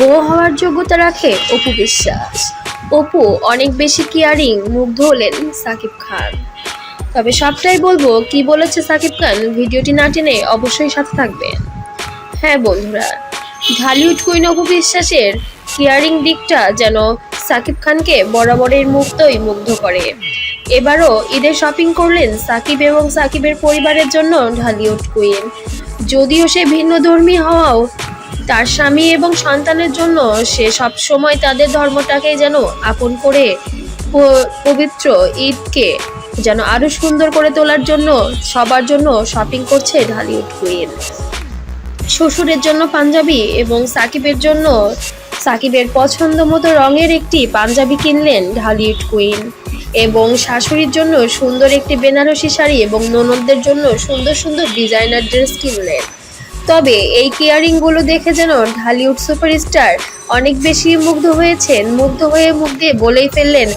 বউ হওয়ার যোগ্যতা রাখে অপু বিশ্বাস। অপু অনেক বেশি কেয়ারিং মুগ্ধ হলেন সাকিব খান। তবে সবটাই বলব, কি বলেছে সাকিব খান, ভিডিওটি না টেনে অবশ্যই সাথে থাকবেন। হ্যাঁ বন্ধুরা, ঢালিউড কুইন অপু বিশ্বাসের কেয়ারিং দিকটা যেন সাকিব খানকে বরাবরের মুক্তই মুগ্ধ করে। এবারও ঈদের শপিং করলেন সাকিব এবং সাকিবের পরিবারের জন্য ঢালিউড কুইন। যদিও সে ভিন্ন ধর্মী হওয়াও তার স্বামী এবং সন্তানের জন্য সে সব সময় তাদের ধর্মটাকে যেন আপন করে পবিত্র ঈদকে যেন আরও সুন্দর করে তোলার জন্য, সবার জন্য শপিং করছে ঢালিউড কুইন। শ্বশুরের জন্য পাঞ্জাবি এবং সাকিবের জন্য, সাকিবের পছন্দ মতো রঙের একটি পাঞ্জাবি কিনলেন ঢালিউড কুইন। এবং শাশুড়ির জন্য সুন্দর একটি বেনারসি শাড়ি এবং ননদদের জন্য সুন্দর সুন্দর ডিজাইনার ড্রেস কিনলেন। তবে এই কেয়ারিংগুলো দেখে যেন ঢালিউড সুপারস্টার অনেক বেশি মুগ্ধ হয়েছেন, মুগ্ধ হয়ে মুখ দিয়ে বলেই ফেললেন,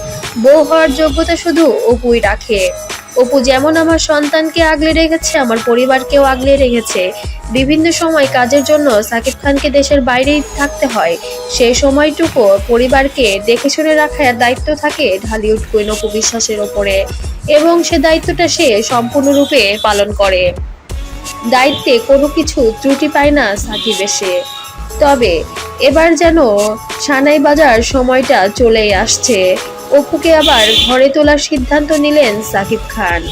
বউ হওয়ার যোগ্যতা শুধু অপুই রাখে। অপু যেমন আমার সন্তানকে আগলে রেখেছে, আমার পরিবারকেও আগলে রেখেছে। বিভিন্ন সময় কাজের জন্য সাকিব খানকে দেশের বাইরেই থাকতে হয়। সেই সময়টুকু পরিবারকে দেখে শুনে রাখার দায়িত্ব থাকে ঢালিউড কুইন অপু বিশ্বাসের ওপরে এবং সে দায়িত্বটা সে সম্পূর্ণরূপে পালন করে। দায়িত্বে কোনো কিছু ত্রুটি পায় না সাকিব এসে। তবে এবার যেন সানাই বাজার সময়টা চলেই আসছে। অপুকে আবার ঘরে তোলার সিদ্ধান্ত নিলেন সাকিব খান।